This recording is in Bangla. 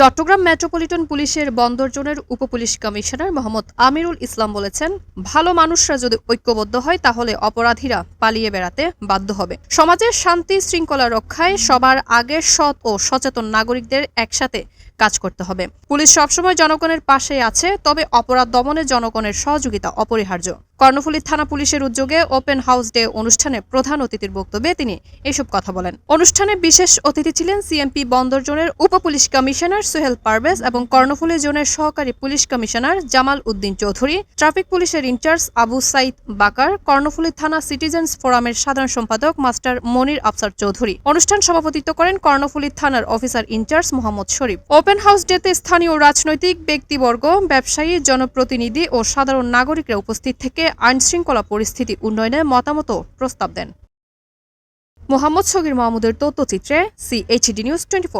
চট্টগ্রাম মেট্রোপলিটন পুলিশের বন্দর জোনের উপপুলিশ কমিশনার মোহাম্মদ আমিরুল ইসলাম বলেছেন, ভালো মানুষরা যদি ঐক্যবদ্ধ হয় তাহলে অপরাধীরা পালিয়ে বেড়াতে বাধ্য হবে। সমাজের শান্তি শৃঙ্খলা রক্ষায় সবার আগে সৎ ও সচেতন নাগরিকদের একসাথে কাজ করতে হবে। পুলিশ সবসময় জনগণের পাশে আছে, তবে অপরাধ দমনে জনগণের সহযোগিতা অপরিহার্য। কর্ণফুলী থানা পুলিশের উদ্যোগে ওপেন হাউস ডে অনুষ্ঠানে প্রধান অতিথির বক্তব্যে তিনি এসব কথা বলেন। অনুষ্ঠানে বিশেষ অতিথি ছিলেন সিএমপি বন্দর জোনের উপপুলিশ কমিশনার সোহেল পারভেজ এবং কর্ণফুলী জোনের সহকারী police commissioner Jamal Uddin Chowdhury, traffic পুলিশের ইনচার্জ আবু সাইদ বাকার, কর্ণফুলী থানা সিটিজেন্স ফোরামের সাধারণ সম্পাদক মাস্টার মনির আফসার চৌধুরী। অনুষ্ঠান সভাপতিত্ব করেন কর্ণফুলী থানার officer in charge Mohammad Sharif. Open house ডেতে স্থানীয় রাজনৈতিক ব্যক্তিবর্গ, ব্যবসায়ী, জনপ্রতিনিধি ও সাধারণ নাগরিকরা উপস্থিত থেকে আইন শৃঙ্খলা পরিস্থিতি উন্নয়নে মতামত প্রস্তাব দেন। মোহাম্মদ সগির মাহমুদের তথ্যচিত্রে সিএইচডি নিউজ টোয়েন্টি